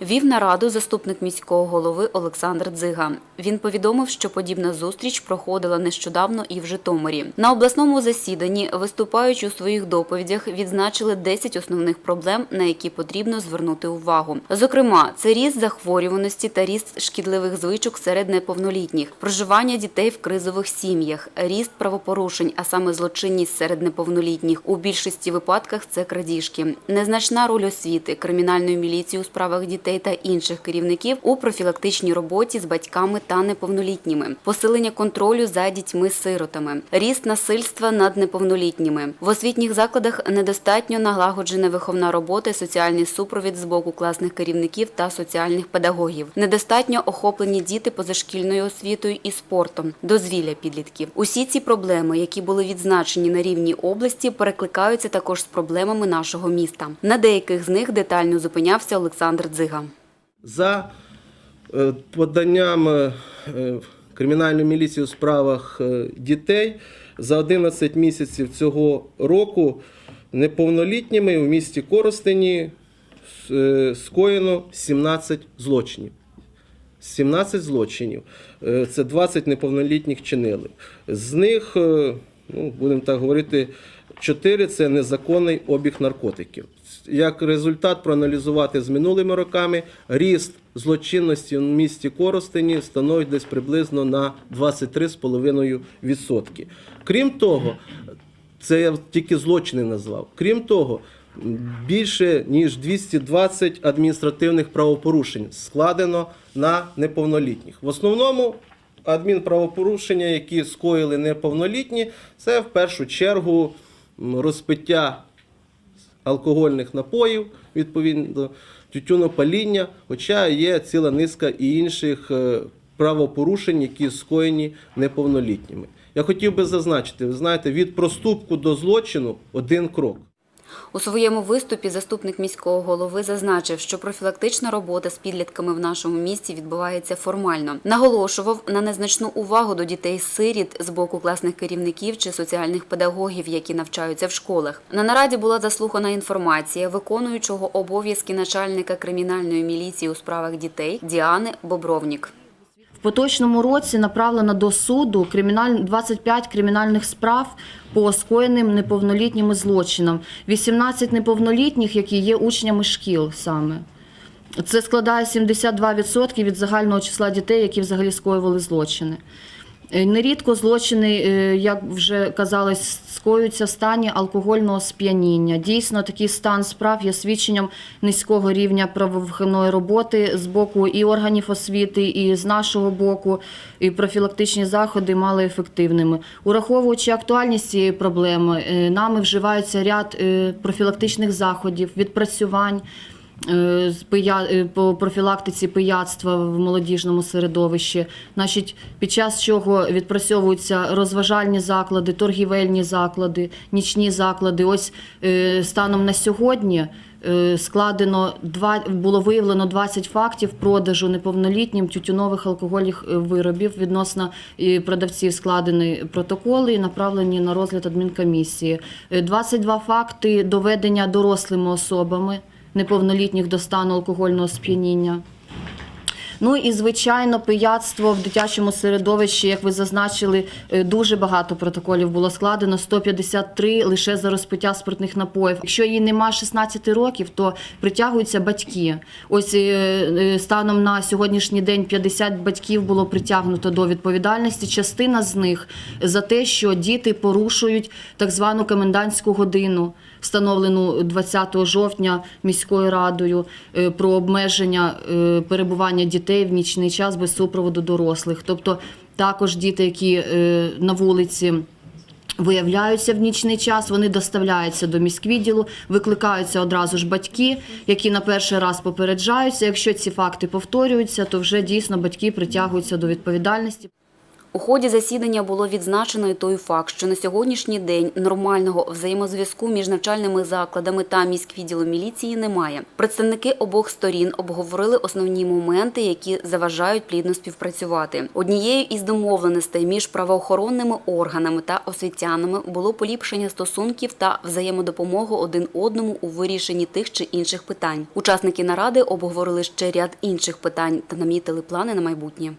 Вів нараду заступник міського голови Олександр Дзига. Він повідомив, що подібна зустріч проходила нещодавно і в Житомирі. На обласному засіданні, виступаючи у своїх доповідях, відзначили 10 основних проблем, на які потрібно звернути увагу. Зокрема, це ріст захворюваності та ріст шкідливих звичок серед неповнолітніх, проживання дітей в кризових сім'ях, ріст правопорушень, а саме злочинність серед неповнолітніх. У більшості випадках це крадіжки, незначна роль освіти, кримінальної міліції у справах дітей та інших керівників у профілактичній роботі з батьками та неповнолітніми, посилення контролю за дітьми-сиротами, ріст насильства над неповнолітніми. В освітніх закладах недостатньо налагоджена виховна робота, соціальний супровід з боку класних керівників та соціальних педагогів. Недостатньо охоплені діти позашкільною освітою і спортом, дозвілля підлітків. Усі ці проблеми, які були відзначені на рівні області, перекликаються також з проблемами нашого міста. На деяких з них детально зупинявся Олександр Дзига. За е, поданням е, е, кримінальної міліції у справах дітей за 11 місяців цього року неповнолітніми в місті Коростені скоєно 17 злочинів. 17 злочинів. Це 20 неповнолітніх чинили. З них, ну, будемо так говорити, 4 це незаконний обіг наркотиків. Як результат проаналізувати з минулими роками, ріст злочинності в місті Коростені становить десь приблизно на 23,5%. Крім того, це я тільки злочини назвав. Крім того, більше ніж 220 адміністративних правопорушень складено на неповнолітніх. В основному адмінправопорушення, які скоїли неповнолітні, це в першу чергу розпиття алкогольних напоїв, відповідно, тютюнопаління, хоча є ціла низка і інших е, правопорушень, які скоєні неповнолітніми. Я хотів би зазначити, ви знаєте, від проступку до злочину один крок. У своєму виступі заступник міського голови зазначив, що профілактична робота з підлітками в нашому місті відбувається формально. Наголошував на незначну увагу до дітей-сиріт з боку класних керівників чи соціальних педагогів, які навчаються в школах. На нараді була заслухана інформація виконуючого обов'язки начальника кримінальної міліції у справах дітей Діани Бобровнік. В поточному році направлено до суду криміналь... 25 кримінальних справ по скоєним неповнолітніми злочинам. 18 неповнолітніх, які є учнями шкіл саме. Це складає 72% від загального числа дітей, які взагалі скоювали злочини. Е, Нерідко злочини, е, як вже казалось, скоюються в стані алкогольного сп'яніння. Дійсно, такий стан справ є свідченням низького рівня правоохоронної роботи з боку і органів освіти, і з нашого боку, і профілактичні заходи мали ефективними. Ураховуючи актуальність цієї проблеми, е, нами вживається ряд е, профілактичних заходів, відпрацювань по профілактиці пияцтва в молодіжному середовищі. Значить, під час чого відпрацьовуються розважальні заклади, торгівельні заклади, нічні заклади. Ось е, станом на сьогодні. е, Складено два було виявлено 20 фактів продажу неповнолітнім тютюнових алкогольних е, виробів. Відносно е, продавців складені протоколи і направлені на розгляд адмінкомісії. Е, 22 факти доведення дорослими особами неповнолітніх до стану алкогольного сп'яніння. Ну і звичайно, пияцтво в дитячому середовищі, як ви зазначили, е, дуже багато протоколів було складено 153 лише за розпиття спиртних напоїв. Якщо їй нема 16 років, то притягуються батьки. Ось е, е, станом на сьогоднішній день 50 батьків було притягнуто до відповідальності. Частина з них за те, що діти порушують так звану комендантську годину, встановлену 20 жовтня міською радою е, про обмеження е, перебування дітей в нічний час без супроводу дорослих. Тобто також діти, які е, на вулиці. Виявляються в нічний час, вони доставляються до міськвідділу, викликаються одразу ж батьки, які на перший раз попереджаються. Якщо ці факти повторюються, то вже дійсно батьки притягуються до відповідальності. У ході засідання було відзначено і той факт, що на сьогоднішній день нормального взаємозв'язку між навчальними закладами та міськвідділом міліції немає. Представники обох сторін обговорили основні моменти, які заважають плідно співпрацювати. Однією із домовленостей між правоохоронними органами та освітянами було поліпшення стосунків та взаємодопомогу один одному у вирішенні тих чи інших питань. Учасники наради обговорили ще ряд інших питань та намітили плани на майбутнє.